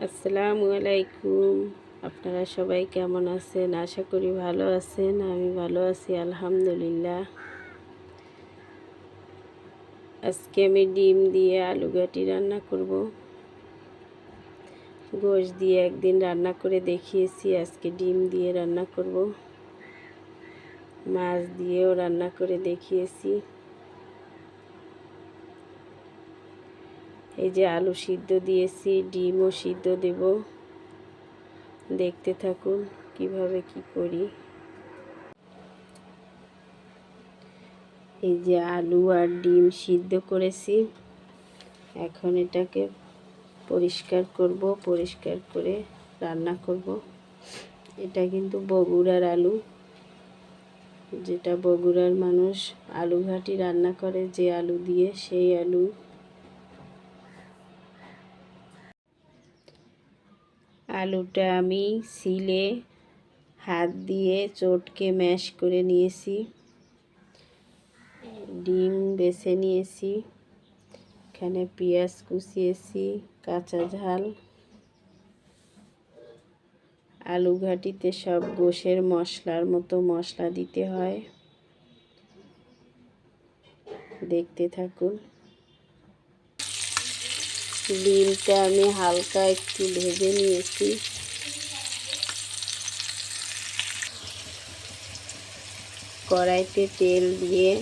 আসসালামু আলাইকুম। আপনারা সবাই কেমন আছেন? আশা করি ভালো আছেন, আমি ভালো আছি, আলহামদুলিল্লাহ। আজকে আমি ডিম দিয়ে আলু ঘাটি রান্না করব। গোশ দিয়ে একদিন রান্না করে দেখিয়েছি, আজকে ডিম দিয়ে রান্না করব। মাছ দিয়েও রান্না করে দেখিয়েছি। এই যে আলু সিদ্ধ দিয়েছি, ডিমও সিদ্ধ দেব। দেখতে থাকুন কীভাবে কি করি। এই যে আলু আর ডিম সিদ্ধ করেছি। এখন এটাকে পরিষ্কার করব, পরিষ্কার করে রান্না করব। এটা কিন্তু বগুড়ার আলু। যেটা বগুড়ার মানুষ আলু ঘাটি রান্না করে, যে আলু দিয়ে সেই আলু আলুটা আমি সিলে হাত দিয়ে চটকে ম্যাশ করে নিয়েছি। ডিম বেছে নিয়েছি। এখানে পেঁয়াজ কুচিয়েছি, কাঁচা ঝাল। আলু ঘাটিতে সব গোশের মশলার মতো মশলা দিতে হয়। দেখতে থাকুন। ডিমটা আমি হালকা একটু ভেজে নিয়েছি। কড়াইতে তেল দিয়ে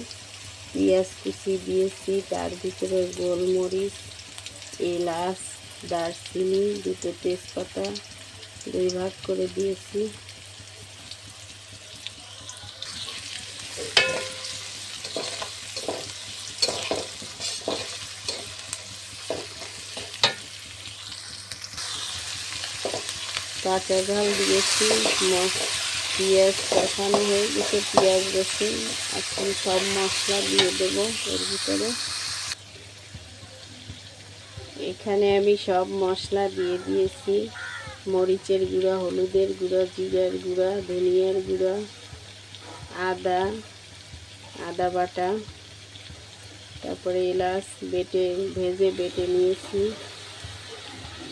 পেঁয়াজ কুচি দিয়েছি, তার ভিতরে গোলমরিচ, এলাচ, দারচিনি, দুটো তেজপাতা, দুই ভাগ করে দিয়েছি। কাঁচা ঝাল দিয়েছি পেঁয়াজ কষানো হয়ে গেছে, পেঁয়াজ, রসুন, এখন সব মশলা দিয়ে দেবো এর ভিতরে। এখানে আমি সব মশলা দিয়ে দিয়েছি, মরিচের গুঁড়া, হলুদের গুঁড়া, জিরার গুঁড়া, ধনিয়ার গুঁড়া, আদা আদা বাটা, তারপরে এলাচ বেটে, ভেজে বেটে নিয়েছি,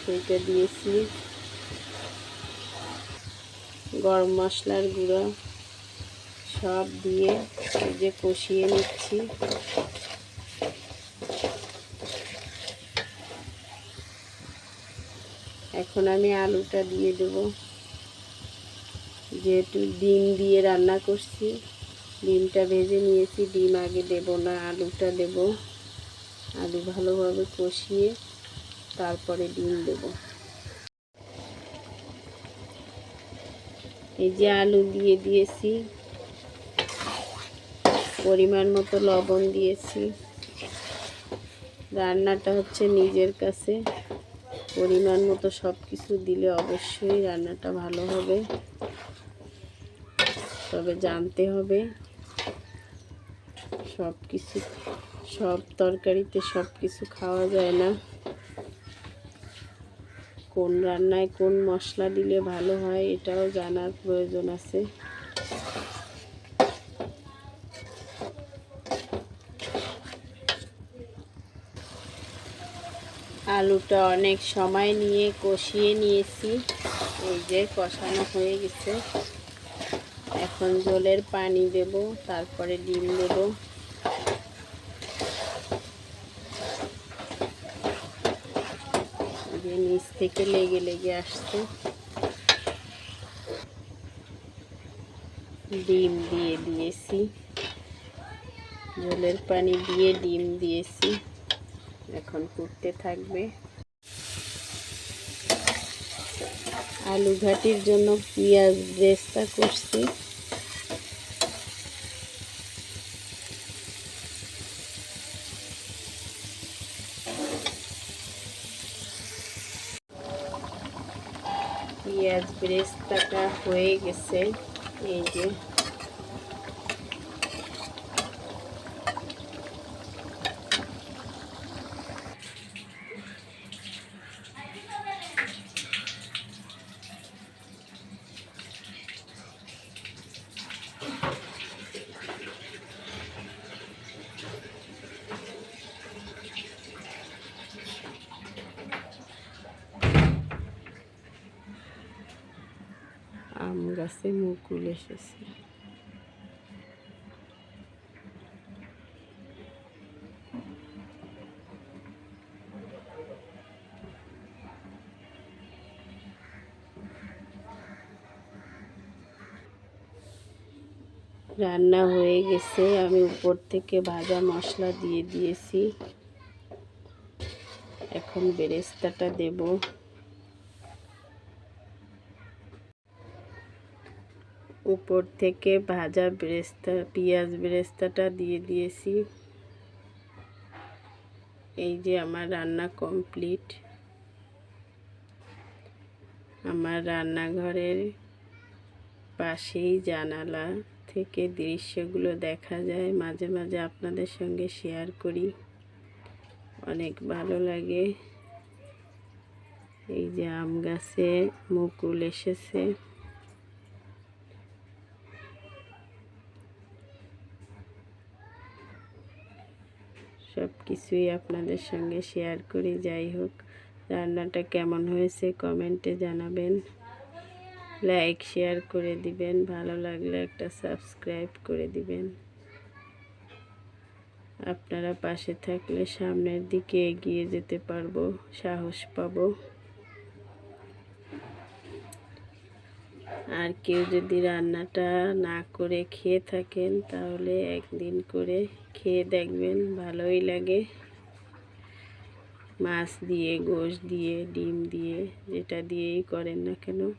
সেইটা দিয়েছি। গরম মশলার গুঁড়ো সব দিয়ে যে কষিয়ে নিচ্ছি। এখন আমি আলুটা দিয়ে দেব। যেহেতু ডিম দিয়ে রান্না করছি, ডিমটা ভেজে নিয়েছি, ডিম আগে দেব না, আলুটা দেব। আলু ভালোভাবে কষিয়ে তারপরে ডিম দেবো। এই যে আলু দিয়ে দিয়েছি। পরিমাণ মতো লবণ দিয়েছি। রান্নাটা হচ্ছে নিজের কাছে। পরিমাণ মতো সব কিছু দিলে অবশ্যই রান্নাটা ভালো হবে। তবে জানতে হবে সব কিছু সব তরকারিতে সব কিছু খাওয়া যায় না। কোন রান্নায় কোন মশলা দিলে ভালো হয় এটাও জানার প্রয়োজন আছে। আলুটা অনেক সময় নিয়ে কষিয়ে নিয়েছি। এই যে কষানো হয়ে গেছে। এখন জলের পানি দেব, তারপরে ডিম দেবো। যে নিচ থেকে লেগে লেগে আসছে। ডিম দিয়ে দিয়েছি। জলের পানি দিয়ে ডিম দিয়েছি। এখন ফুটতে থাকবে। আলু ঘাটির জন্য পেঁয়াজ ব্রেস্তা করছি। পেঁয়াজ ব্রেস্তাটা হয়ে গেছে এই যে গাছে মুকুল এসেছে রান্না হয়ে গেছে, আমি উপর থেকে ভাজা মশলা দিয়ে দিয়েছি। এখন বেরেস্তাটা দেব। উপর থেকে ভাজা বেরেস্তা, পেঁয়াজ বেরেস্তাটা দিয়ে দিয়েছি। এই যে আমার রান্না কমপ্লিট। আমার রান্নাঘরের পাশেই জানালা থেকে দৃশ্যগুলো দেখা যায়। মাঝে মাঝে আপনাদের সঙ্গে শেয়ার করি। অনেক ভালো লাগে। এই যে আম গাছে মুকুল এসেছে। সব কিছুই আপনাদের সঙ্গে শেয়ার করি, যাই হোক। রান্নাটা কেমন হয়েছে কমেন্টে জানাবেন। লাইক শেয়ার করে দিবেন, ভালো লাগলে একটা সাবস্ক্রাইব করে দিবেন। আপনারা পাশে থাকলে সামনের দিকে এগিয়ে যেতে পারব, সাহস পাবো। আর কেউ যদি রান্নাটা না করে খেয়ে থাকেন, তাহলে একদিন করে খেয়ে দেখবেন, ভালোই লাগে। মাছ দিয়ে, গোশ দিয়ে, ডিম দিয়ে, যেটা দিয়েই করেন না কেন,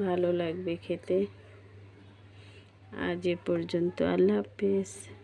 ভালো লাগবে খেতে। আজ এ পর্যন্ত আল্লাহ হাফেজ।